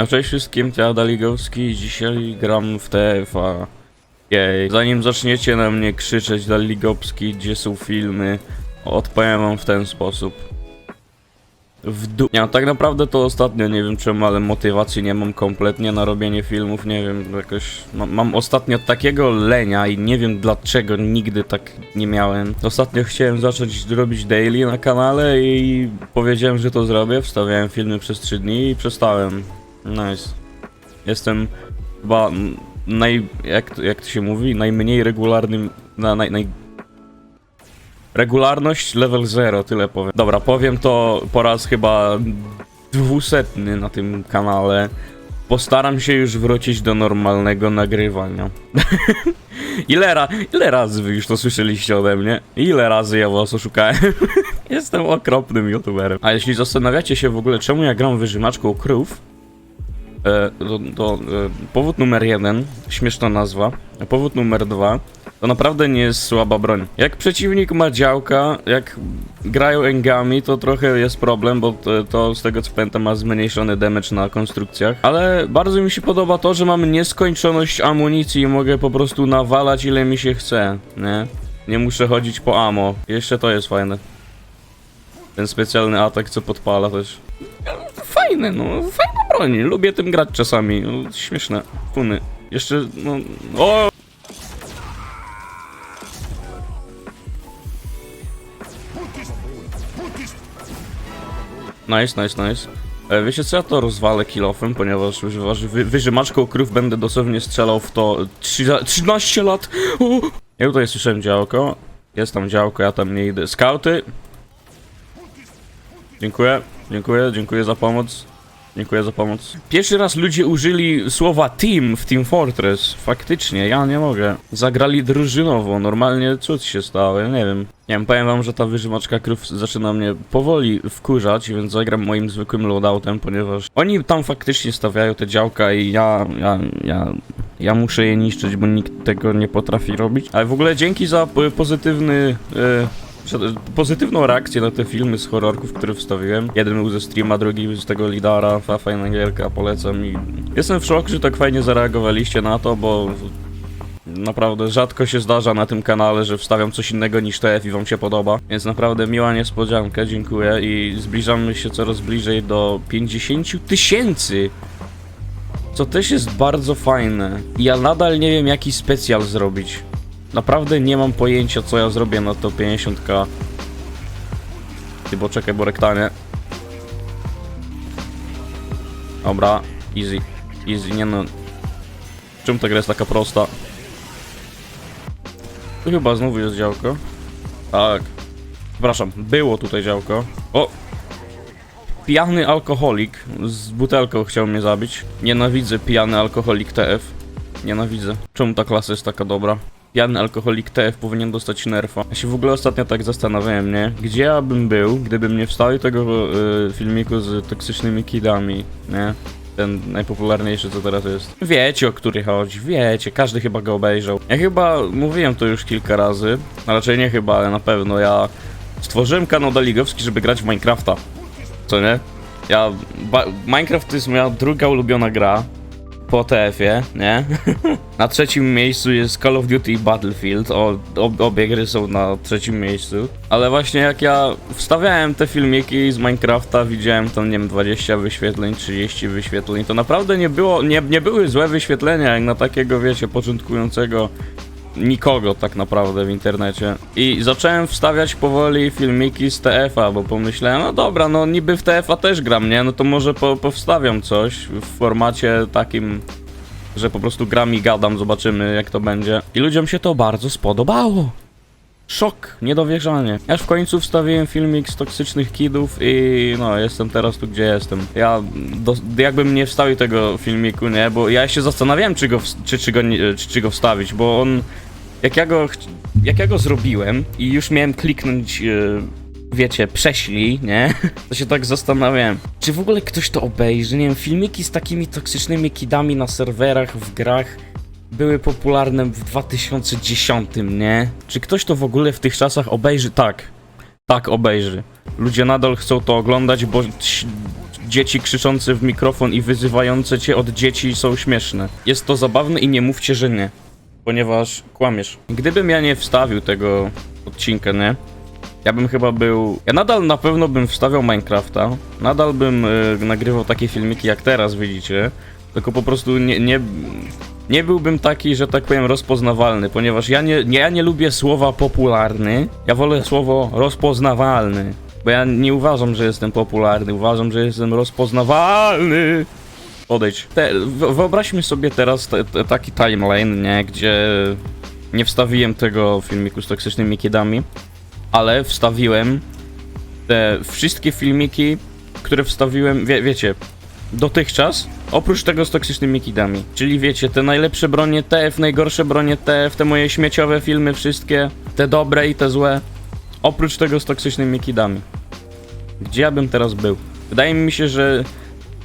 No cześć wszystkim, ja Daligowski dzisiaj gram w TFA. Jej. Zanim zaczniecie na mnie krzyczeć Daligowski, gdzie są filmy, odpowiem wam w ten sposób. W dół. Ja tak naprawdę to ostatnio nie wiem czemu, ale motywacji nie mam kompletnie na robienie filmów, nie wiem, jakoś mam, mam ostatnio takiego lenia i nie wiem dlaczego nigdy tak nie miałem. Ostatnio chciałem zacząć robić daily na kanale i powiedziałem, że to zrobię, wstawiałem filmy przez 3 dni i przestałem. Nice. Jestem chyba naj... jak, to- jak to się mówi? Najmniej regularnym... Na, naj, naj... Regularność level 0, tyle powiem. Dobra, powiem to po raz chyba dwusetny na tym kanale. Postaram się już wrócić do normalnego nagrywania. ile, ra ile razy wy już to słyszeliście ode mnie? Ile razy ja was oszukałem? Jestem okropnym youtuberem. A jeśli zastanawiacie się w ogóle, czemu ja gram wyżymaczką krów, e, to, to e, powód numer jeden, śmieszna nazwa, powód numer dwa, to naprawdę nie jest słaba broń. Jak przeciwnik ma działka, jak grają engami, to trochę jest problem, bo to, to z tego co pamiętam ma zmniejszony damage na konstrukcjach. Ale bardzo mi się podoba to, że mam nieskończoność amunicji i mogę po prostu nawalać ile mi się chce, nie? Nie muszę chodzić po ammo. Jeszcze to jest fajne. Ten specjalny atak, co podpala też. Fajne, no, fajna broń. Lubię tym grać czasami. No, śmieszne. Funy. Jeszcze, no. O! Nice, nice, nice. E, wiecie co, ja to rozwalę kilofem, ponieważ używasz wy, wyżymaczką krów będę dosłownie strzelał w to trzy- 13 lat. O! Ja tutaj słyszałem działko. Jest tam działko, ja tam nie idę. Skauty. Dziękuję, dziękuję, dziękuję za pomoc. Dziękuję za pomoc. Pierwszy raz ludzie użyli słowa team w Team Fortress. Faktycznie, ja nie mogę. Zagrali drużynowo, normalnie cud się stało, ja nie wiem. Nie wiem, powiem wam, że ta wyżymaczka krów zaczyna mnie powoli wkurzać, więc zagram moim zwykłym loadoutem, ponieważ oni tam faktycznie stawiają te działka i ja, ja, ja, ja muszę je niszczyć, bo nikt tego nie potrafi robić. Ale w ogóle dzięki za pozytywny... Przed- pozytywną reakcję na te filmy z horrorków, które wstawiłem. Jeden był ze streama, drugi był z tego Lidara, fa- fajna gierka, polecam i jestem w szoku, że tak fajnie zareagowaliście na to, bo naprawdę rzadko się zdarza na tym kanale, że wstawiam coś innego niż TF i wam się podoba, więc naprawdę miła niespodzianka, dziękuję i zbliżamy się coraz bliżej do 50 tysięcy! Co też jest bardzo fajne. Ja nadal nie wiem jaki specjal zrobić. Naprawdę nie mam pojęcia, co ja zrobię na to 50k. Ty, bo czekaj, bo rektanie. Dobra, easy. Easy, nie no. Czemu ta gra jest taka prosta? Tu chyba znowu jest działko. Tak. Przepraszam, było tutaj działko. O! Pijany alkoholik z butelką chciał mnie zabić. Nienawidzę pijany alkoholik TF. Nienawidzę. Czemu ta klasa jest taka dobra? Pijany alkoholik TF powinien dostać nerfa. Ja się w ogóle ostatnio tak zastanawiałem, nie? Gdzie ja bym był, gdybym nie wstawił tego y, filmiku z toksycznymi kidami, nie? Ten najpopularniejszy, co teraz jest. Wiecie, o który chodzi, wiecie, każdy chyba go obejrzał. Ja chyba mówiłem to już kilka razy, a raczej nie chyba, ale na pewno. Ja stworzyłem kanał Daligowski, żeby grać w Minecrafta. Co nie? Ja. Minecraft to jest moja druga ulubiona gra po TF-ie, nie? na trzecim miejscu jest Call of Duty Battlefield. O, ob, obie gry są na trzecim miejscu. Ale właśnie jak ja wstawiałem te filmiki z Minecrafta, widziałem tam, nie wiem, 20 wyświetleń, 30 wyświetleń. To naprawdę nie było, nie, nie były złe wyświetlenia, jak na takiego, wiecie, początkującego nikogo tak naprawdę w internecie. I zacząłem wstawiać powoli filmiki z TF-a, bo pomyślałem, no dobra, no niby w TF-a też gram, nie? No to może po, powstawiam coś w formacie takim, że po prostu gram i gadam, zobaczymy jak to będzie. I ludziom się to bardzo spodobało. Szok, niedowierzanie. Aż w końcu wstawiłem filmik z toksycznych kidów i no, jestem teraz tu, gdzie jestem. Ja do, jakbym nie wstawił tego filmiku, nie, bo ja się zastanawiałem, czy go, czy, czy, go, czy, czy go wstawić, bo on, jak ja go, jak ja go zrobiłem i już miałem kliknąć, e, wiecie, prześlij, nie, to się tak zastanawiałem, czy w ogóle ktoś to obejrzy, nie wiem, filmiki z takimi toksycznymi kidami na serwerach, w grach, były popularne w 2010, nie? Czy ktoś to w ogóle w tych czasach obejrzy? Tak. tak obejrzy. Ludzie nadal chcą to oglądać, bo dzieci krzyczące w mikrofon i wyzywające cię od dzieci są śmieszne. Jest to zabawne i nie mówcie, że nie. Ponieważ kłamiesz. Gdybym ja nie wstawił tego odcinka, nie? Ja bym chyba był. Ja nadal na pewno bym wstawiał Minecrafta. Nadal bym y, nagrywał takie filmiki jak teraz widzicie. Tylko po prostu nie, nie, nie byłbym taki, że tak powiem, rozpoznawalny, ponieważ ja nie, nie, ja nie lubię słowa popularny. Ja wolę słowo rozpoznawalny. Bo ja nie uważam, że jestem popularny, uważam, że jestem rozpoznawalny. Odejdź. Te, wyobraźmy sobie teraz te, te, taki timeline, nie? Gdzie nie wstawiłem tego filmiku z toksycznymi kiedami, ale wstawiłem te wszystkie filmiki, które wstawiłem, wie, wiecie, dotychczas, oprócz tego z toksycznymi kidami. Czyli wiecie, te najlepsze bronie TF, najgorsze bronie TF, te moje śmieciowe filmy wszystkie, te dobre i te złe, oprócz tego z toksycznymi kidami. Gdzie ja bym teraz był? Wydaje mi się, że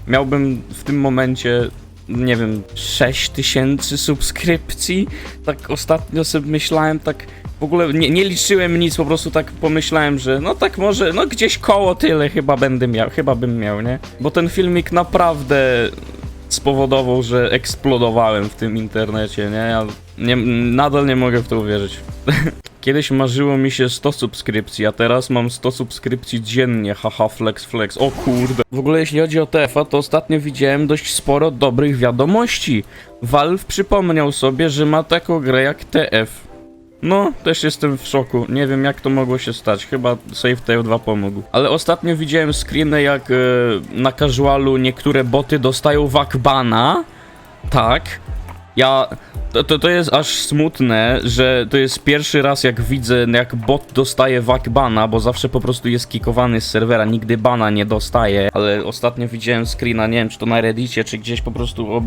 miałbym w tym momencie, nie wiem, 6000 subskrypcji. Tak ostatnio sobie myślałem, tak w ogóle nie, nie liczyłem nic, po prostu tak pomyślałem, że no tak może, no gdzieś koło tyle chyba będę miał, chyba bym miał, nie? Bo ten filmik naprawdę spowodował, że eksplodowałem w tym internecie, nie? Ja nie, nadal nie mogę w to uwierzyć. Kiedyś marzyło mi się 100 subskrypcji, a teraz mam 100 subskrypcji dziennie, haha, flex, flex, o kurde. W ogóle jeśli chodzi o TF-a, to ostatnio widziałem dość sporo dobrych wiadomości. Valve przypomniał sobie, że ma taką grę jak TF. No, też jestem w szoku. Nie wiem, jak to mogło się stać. Chyba Save TF2 pomógł. Ale ostatnio widziałem screeny, jak e, na casualu niektóre boty dostają wakbana. Tak. Ja. To, to, to jest aż smutne, że to jest pierwszy raz, jak widzę, jak bot dostaje wakbana, bo zawsze po prostu jest kikowany z serwera, nigdy bana nie dostaje. Ale ostatnio widziałem screena, nie wiem, czy to na Reddicie, czy gdzieś po prostu ob...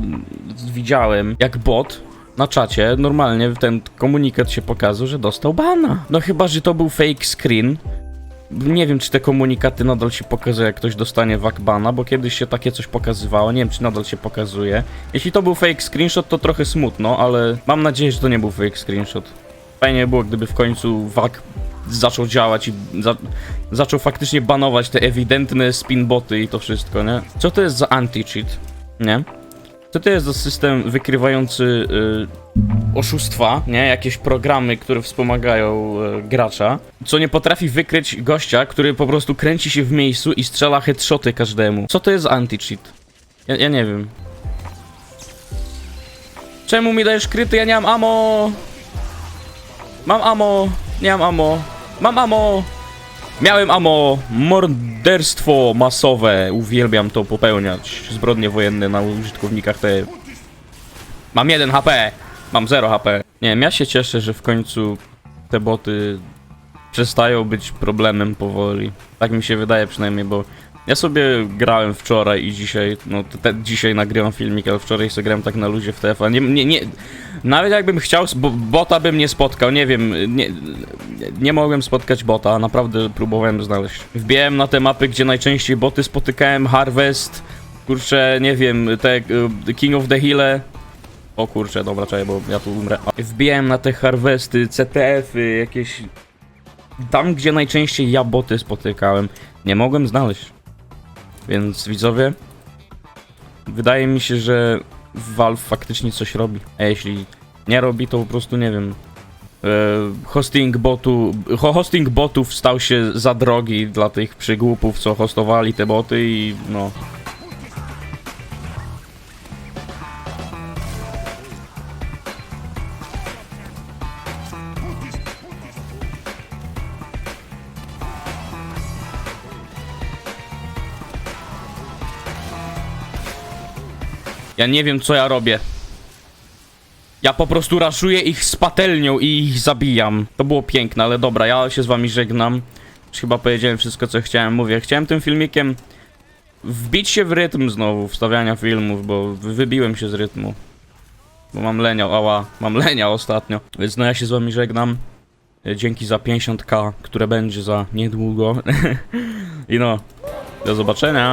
widziałem, jak bot na czacie normalnie ten komunikat się pokazał, że dostał bana. No chyba, że to był fake screen. Nie wiem, czy te komunikaty nadal się pokazują, jak ktoś dostanie wakbana, bo kiedyś się takie coś pokazywało. Nie wiem, czy nadal się pokazuje. Jeśli to był fake screenshot, to trochę smutno, ale mam nadzieję, że to nie był fake screenshot. Fajnie było, gdyby w końcu wak zaczął działać i za zaczął faktycznie banować te ewidentne spinboty i to wszystko, nie? Co to jest za anti-cheat? Nie? Co to jest za system wykrywający y, oszustwa, nie? Jakieś programy, które wspomagają y, gracza, co nie potrafi wykryć gościa, który po prostu kręci się w miejscu i strzela headshoty każdemu. Co to jest anti-cheat? Ja, ja nie wiem. Czemu mi dajesz kryty? Ja nie mam ammo! Mam ammo! Nie mam ammo! Mam ammo! Miałem ammo! Morderstwo masowe! Uwielbiam to popełniać. Zbrodnie wojenne na użytkownikach te... Mam 1 HP! Mam 0 HP. Nie ja się cieszę, że w końcu te boty przestają być problemem powoli. Tak mi się wydaje przynajmniej, bo ja sobie grałem wczoraj i dzisiaj, no te, dzisiaj nagrywam filmik, ale wczoraj sobie grałem tak na luzie w TF, a nie, nie, nie, nawet jakbym chciał, bo, bota bym nie spotkał, nie wiem, nie, nie mogłem spotkać bota, naprawdę próbowałem znaleźć. Wbijałem na te mapy, gdzie najczęściej boty spotykałem, Harvest, kurczę, nie wiem, te y, King of the Hill. O kurczę, dobra, czekaj, bo ja tu umrę. Wbijałem na te Harvesty, CTF-y, jakieś... Tam, gdzie najczęściej ja boty spotykałem, nie mogłem znaleźć. Więc widzowie, wydaje mi się, że Valve faktycznie coś robi. A jeśli nie robi, to po prostu nie wiem. E, hosting botu, ho- hosting botów stał się za drogi dla tych przygłupów, co hostowali te boty i no. Ja nie wiem, co ja robię. Ja po prostu raszuję ich z patelnią i ich zabijam. To było piękne, ale dobra, ja się z wami żegnam. Już chyba powiedziałem wszystko, co chciałem. Mówię, chciałem tym filmikiem wbić się w rytm znowu, wstawiania filmów, bo wy- wybiłem się z rytmu. Bo mam lenia, ała, mam lenia ostatnio. Więc no ja się z wami żegnam. E, Dzięki za 50k, które będzie za niedługo. I no, do zobaczenia.